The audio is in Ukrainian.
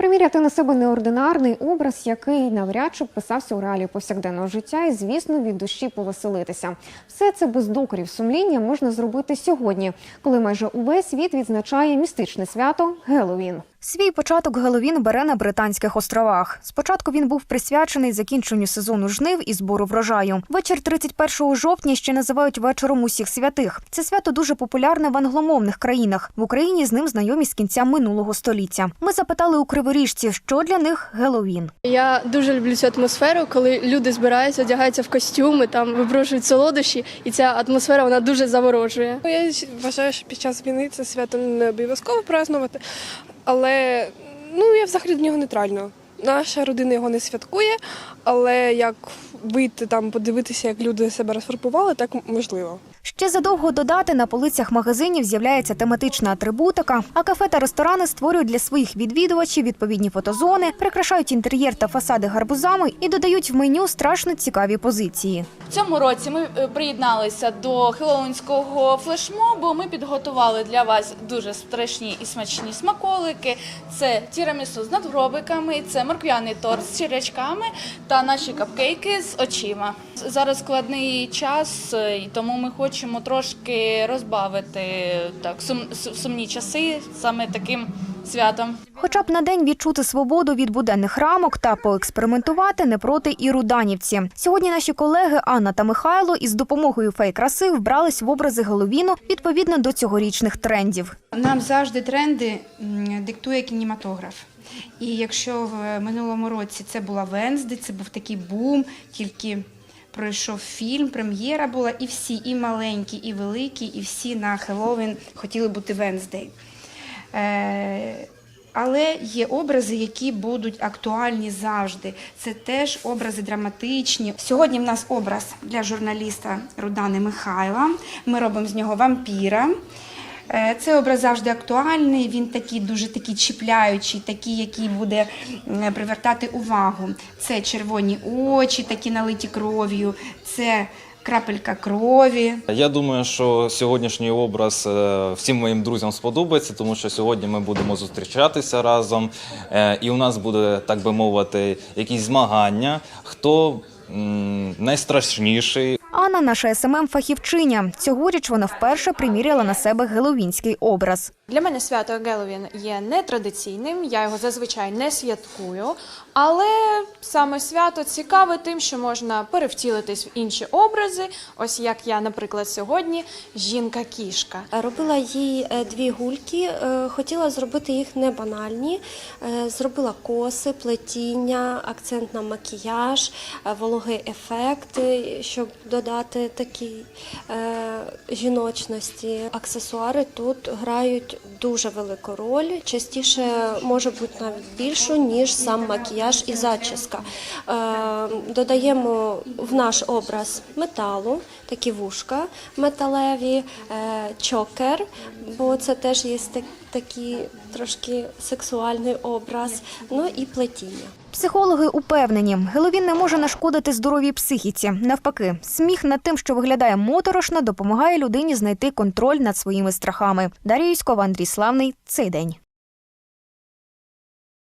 Приміряти на себе неординарний образ, який навряд чи вписався у реалії повсякденного життя, і звісно від душі повеселитися. Все це без докорів сумління можна зробити сьогодні, коли майже увесь світ відзначає містичне свято Геловін. Свій початок Геловін бере на Британських островах. Спочатку він був присвячений закінченню сезону жнив і збору врожаю. Вечір 31 жовтня ще називають вечором усіх святих. Це свято дуже популярне в англомовних країнах. В Україні з ним знайомі з кінця минулого століття. Ми запитали у криворіжців, що для них Геловін. Я дуже люблю цю атмосферу, коли люди збираються, одягаються в костюми, там випрошують солодощі, і ця атмосфера вона дуже заворожує. Я вважаю, що під час війни це свято не обов'язково празднувати, але ну я взагалі до нього нейтрально. Наша родина його не святкує, але як вийти там, подивитися, як люди себе розфарбували, так можливо. Ще задовго додати на полицях магазинів з'являється тематична атрибутика, а кафе та ресторани створюють для своїх відвідувачів відповідні фотозони, прикрашають інтер'єр та фасади гарбузами і додають в меню страшно цікаві позиції. В цьому році ми е, приєдналися до хеллоуінського флешмобу. Ми підготували для вас дуже страшні і смачні смаколики. Це тірамісу з надгробиками, це морквяний торт з черячками та наші капкейки з очима. Зараз складний час, і тому ми хочемо трошки розбавити так сум, сумні часи саме таким святом. Хоча б на день відчути свободу від буденних рамок та поекспериментувати не проти і руданівці. Сьогодні наші колеги Анна та Михайло із допомогою фейк-краси вбрались в образи Геловіну відповідно до цьогорічних трендів. Нам завжди тренди диктує кінематограф. І якщо в минулому році це була Венсди, це був такий бум, тільки пройшов фільм, прем'єра була, і всі, і маленькі, і великі, і всі на Хеллоуін хотіли бути Венсдей. Е, але є образи, які будуть актуальні завжди. Це теж образи драматичні. Сьогодні в нас образ для журналіста Рудани Михайла. Ми робимо з нього вампіра. Е, Цей образ завжди актуальний. Він такий дуже такий чіпляючий, такий, який буде привертати увагу. Це червоні очі, такі налиті кров'ю. Це крапелька крові. Я думаю, що сьогоднішній образ е, всім моїм друзям сподобається, тому що сьогодні ми будемо зустрічатися разом, е, і у нас буде, так би мовити, якісь змагання. Хто найстрашніший, Анна наша СММ фахівчиня. Цьогоріч вона вперше приміряла на себе геловінський образ. Для мене свято Геловін є нетрадиційним, я його зазвичай не святкую, але саме свято цікаве тим, що можна перевтілитись в інші образи. Ось як я, наприклад, сьогодні жінка-кішка. Робила їй е, дві гульки, е, хотіла зробити їх не банальні. Е, Зробила коси, плетіння, акцент на макіяж, вологий ефект, щоб додати такій е, жіночності. Аксесуари тут грають дуже велику роль. Частіше може бути навіть більшу, ніж сам макіяж і зачіска. Е, Додаємо в наш образ металу, такі вушка металеві, е, чокер, бо це теж є такий трошки сексуальний образ. Ну і плетіння. Психологи упевнені, Геловін не може нашкодити здоровій психіці. Навпаки, сміх над тим, що виглядає моторошно, допомагає людині знайти контроль над своїми страхами. Дар'я Юськова, Андрій Славний. Цей день.